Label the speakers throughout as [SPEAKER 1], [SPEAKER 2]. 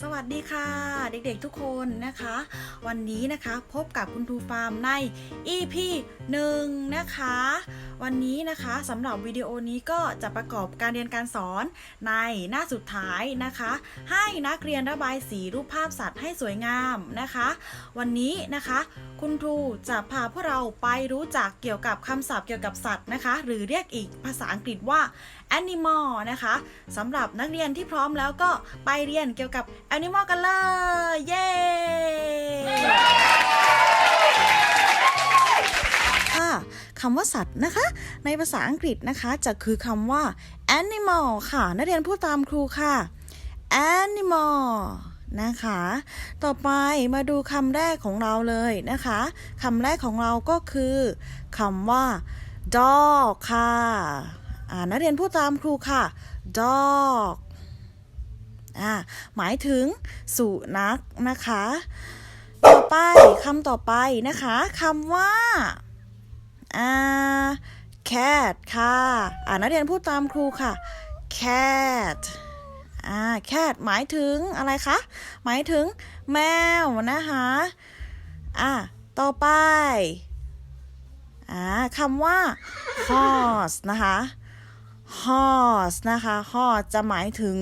[SPEAKER 1] สวัสดีค่ะ เด็กๆทุกคนนะคะ วันนี้นะคะพบกับคุณครูฟาร์มใน EP 1 นะคะ วันนี้นะคะสำหรับวิดีโอนี้ก็จะประกอบการเรียนการสอนในหน้าสุดท้ายนะคะ ให้นักเรียนระบายสีรูปภาพสัตว์ให้สวยงามนะคะ วันนี้นะคะ คุณครูจะพาพวกเราไปรู้จักเกี่ยวกับคำศัพท์เกี่ยวกับสัตว์นะคะ หรือเรียกอีกภาษาอังกฤษว่า animal นะคะสำหรับนักเรียนที่พร้อมแล้วก็ไปเรียนเกี่ยวกับ animal กันเลย เย้ค่ะคำว่าสัตว์นะคะ ในภาษาอังกฤษนะคะจะคือคำว่า animal ค่ะ นักเรียนพูดตามครูค่ะ animal นะคะ ต่อไปมาดูคำแรกของเราเลยนะคะคำแรกของเราก็คือคำว่า dog ค่ะ นักเรียนพูดตามครูค่ะ dog อ่าหมายถึงสุนัขนะคะ ต่อไปคำต่อไปนะคะคำว่าอ่า cat ค่ะ อ่านักเรียนพูดตามครูค่ะ cat อ่า cat หมายถึงอะไรคะ หมายถึงแมวนะคะ อ่า ต่อไป อ่าคำว่า horse นะคะ horse นะคะ horse จะหมายถึง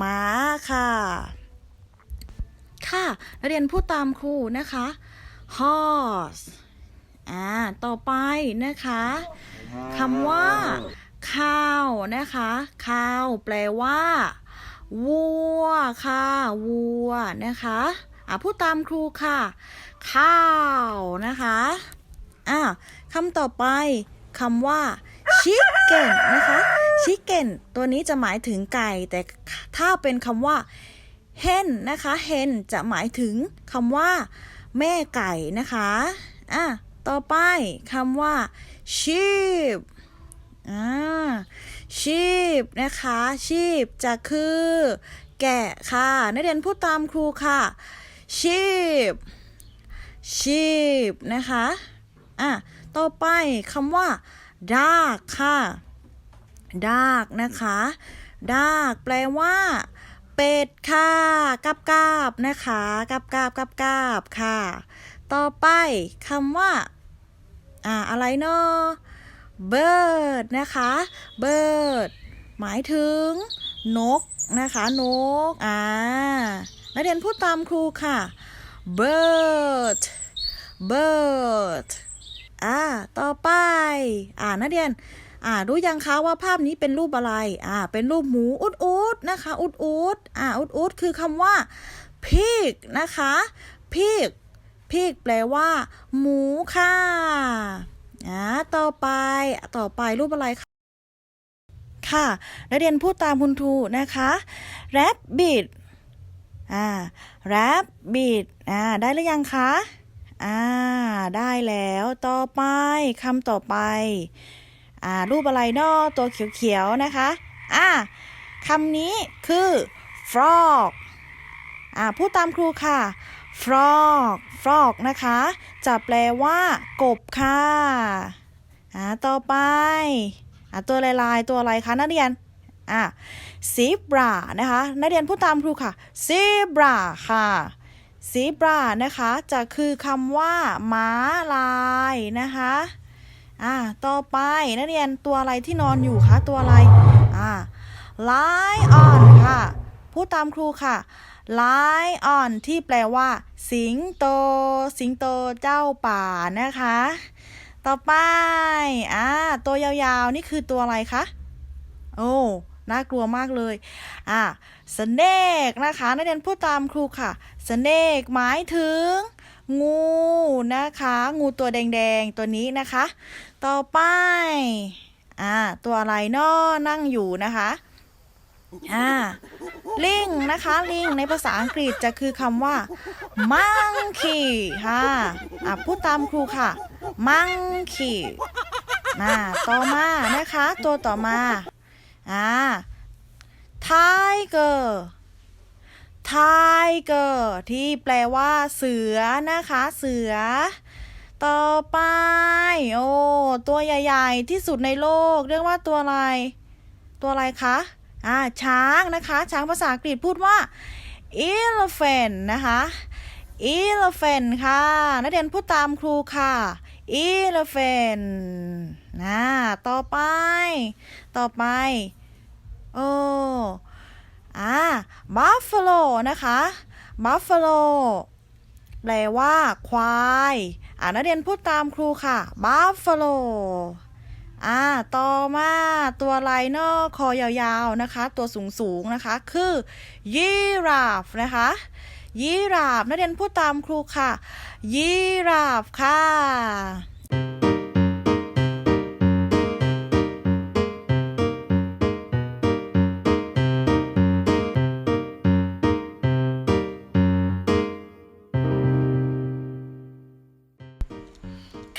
[SPEAKER 1] ม้าค่ะ ค่ะนักเรียนพูดตามครูนะคะ horse อ่าต่อไปนะคะคำว่า ข้าวนะคะ ข้าวแปลว่า วัวค่ะ วัวนะคะอ่าพูดตามครูค่ะ ข้าวนะคะอ่าคำต่อไปคำว่า chicken นะคะ chicken ตัวนี้จะหมายถึงไก่ แต่ถ้าเป็นคำว่า hen นะคะ hen จะหมายถึงคำว่า แม่ไก่นะคะอะต่อไปคำว่า sheep อ่า sheep นะคะ sheep จะคือ แกะค่ะ นักเรียนพูดตามครูค่ะ sheep sheep นะคะ อะ ต่อไปคำว่า dark ค่ะ dark นะคะ dark แปลว่า เป็ดค่ะกับกาบนะคะกับกาบกับกาบค่ะ ต่อไปคำว่า อ่า อะไรเนาะ bird นะคะ bird หมายถึง นกนะคะ นก อ่า นักเรียนพูดตามครูค่ะ bird bird อ่า ต่อไป อ่านักเรียน อ่ารู้ยังคะว่าภาพนี้เป็นรูปอะไรอ่าเป็นรูปหมูอุดอุดนะคะอุดอุดอ่าอุดอุดคือคำว่า pig นะคะ pig pig แปลว่า หมูค่ะอ่าต่อไปต่อไปรูปอะไรคะค่ะนักเรียนพูดตามคุณครูนะคะ rabbit อ่า rabbit อ่าได้หรือยังคะอ่าได้แล้วต่อไปคำต่อไป อ่ารูปอะไรนอตัวเขียวๆนะคะอ่าคำนี้คือ frog อ่าพูดตามครูค่ะ frog frog นะคะ จะแปลว่า กบค่ะอ่าต่อไปอ่าตัวลายๆตัวอะไรคะนักเรียนอ่า zebra นะคะนักเรียนพูดตามครูค่ะ zebra ค่ะ zebra นะคะ จะคือคำว่า ม้าลายนะคะ อ่าต่อไปนักเรียนตัวอะไรที่นอนอยู่คะตัวอะไรอ่า lion ค่ะพูดตามครูค่ะ lion ที่แปลว่า สิงโต สิงโตเจ้าป่านะคะ ต่อไปอ่าตัวยาวๆ นี่คือตัวอะไรคะโอ้น่ากลัวมากเลย อ่า snake นะคะ นักเรียนพูดตามครูค่ะ snake หมายถึง งูนะคะ งูตัวแดงๆตัวนี้นะคะ ต่อไปอ่าตัวอะไรนอนั่งอยู่นะคะอ่าลิงนะคะลิงในภาษาอังกฤษจะคือคำว่า monkey ค่ะอ่าพูดตามครูค่ะ monkey มาต่อมานะคะ ตัวต่อมาอ่า tiger tiger ที่แปลว่าเสือนะคะ เสือ ต่อไป โอ้ตัวใหญ่ๆ ที่สุดในโลก เรียกว่าตัวอะไร ตัวอะไรคะอ่าช้างนะคะ ช้างภาษาอังกฤษพูดว่า elephant นะคะ elephant ค่ะ นักเรียนพูดตามครูค่ะ elephant นะต่อไป ต่อไป โอ้ อ่า buffalo นะคะ buffalo แปลว่าควายอ่านักเรียนพูดตามครูค่ะ buffalo อ่า ต่อมาตัวอะไรนอะคอยาวๆนะคะ ตัวสูงๆนะคะ คือ giraffe นะคะ giraffe นักเรียนพูดตามครูค่ะ giraffe ค่ะ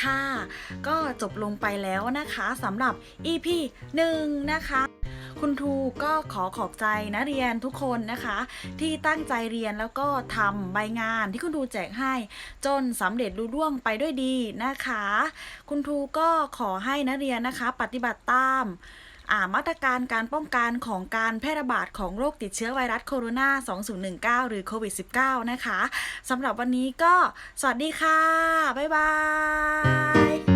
[SPEAKER 1] ค่ะ ก็จบลงไปแล้วนะคะสำหรับ EP 1 นะคะคุณครูก็ขอขอบใจนักเรียนทุกคนนะคะ ที่ตั้งใจเรียนแล้วก็ทำใบงานที่คุณครูแจกให้ จนสำเร็จรุ่ร่วงไปด้วยดีนะคะ คุณครูก็ขอให้นักเรียนนะคะ ปฏิบัติตาม มาตรการการป้องกันของการแพร่ระบาดของโรคติดเชื้อไวรัสโคโรนา 2019 หรือโควิด -19 นะคะสำหรับวันนี้ก็สวัสดีค่ะ บ๊ายบาย